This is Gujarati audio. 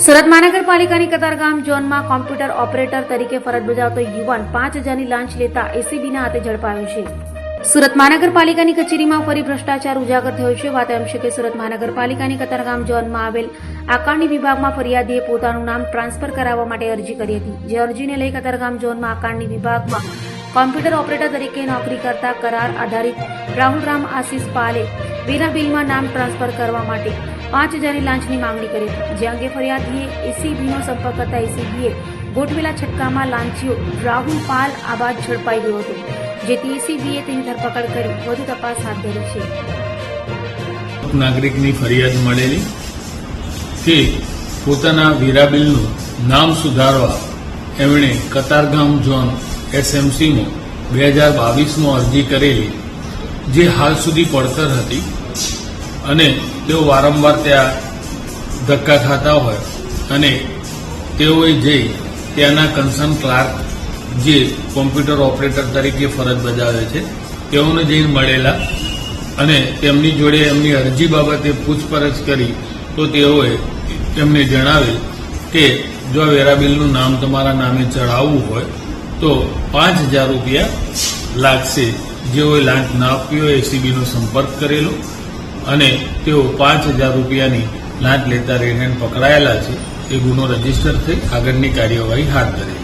સુરત મહાનગરપાલિકાની કતારગામ ઝોનમાં કોમ્પ્યુટર ઓપરેટર તરીકે ફરજ બજાવતો યુવાન પાંચ હજારની લાંચ લેતા એસીબીના હાથે ઝડપાયો છે. સુરત મહાનગરપાલિકાની કચેરીમાં ફરી ભ્રષ્ટાચાર ઉજાગર થયો છે. વાત એમ છે કે સુરત મહાનગરપાલિકાની કતારગામ ઝોનમાં આવેલ આકારણી વિભાગમાં ફરિયાદીએ પોતાનું નામ ટ્રાન્સફર કરાવવા માટે અરજી કરી હતી. જે અરજીને લઈ કતારગામ ઝોનમાં આકારણી વિભાગમાં કોમ્પ્યુટર ઓપરેટર તરીકે નોકરી કરતા કરાર આધારિત રાહુલ રામ આશીષ પાલે વિના બિલમાં નામ ટ્રાન્સફર કરવા માટે પાંચ હજારની લાંચની માંગણી કરી હતી. જે અંગે ફરિયાદીએ એસીબીનો સંપર્ક કરતા એસીબીએ ગોઠવેલા છટકામાં લાંચીઓ રાહુલ પાલ આબાદ ઝડપાઈ ગયો હતો, જેથી એસીબીએ તેની ધરપકડ કરી વધુ તપાસ હાથ ધરી છે. નાગરિકની ફરિયાદ મળેલી કે પોતાના વીરાબિલનું નામ સુધારવા એમણે કતારગામ ઝોન એસએમસીમાં બે હજાર બાવીસમાં અરજી કરેલી, જે હાલ સુધી પડતર હતી. અને તેઓ વારંવાર ત્યાં ધક્કા ખાતા હોય. અને તેઓએ જઈ ત્યાંના કન્સર્ન ક્લાર્ક જે કોમ્પ્યુટર ઓપરેટર તરીકે ફરજ બજાવે છે, તેઓને જઈને મળેલા અને તેમની જોડે એમની અરજી બાબતે પૂછપરછ કરી તો તેઓએ એમને જણાવેલ કે જો વેરાબિલનું નામ તમારા નામે ચડાવવું હોય તો પાંચ હજાર રૂપિયા લાગશે. જેઓએ લાંચ ના આપ્યો એસીબીનો સંપર્ક કરેલો. અને તેઓ પાંચ હજાર રૂપિયાની લાંચ લેતા રહીને પકડાયેલા છે. એ ગુનો રજિસ્ટર થઈ આગળની કાર્યવાહી હાથ ધરેલી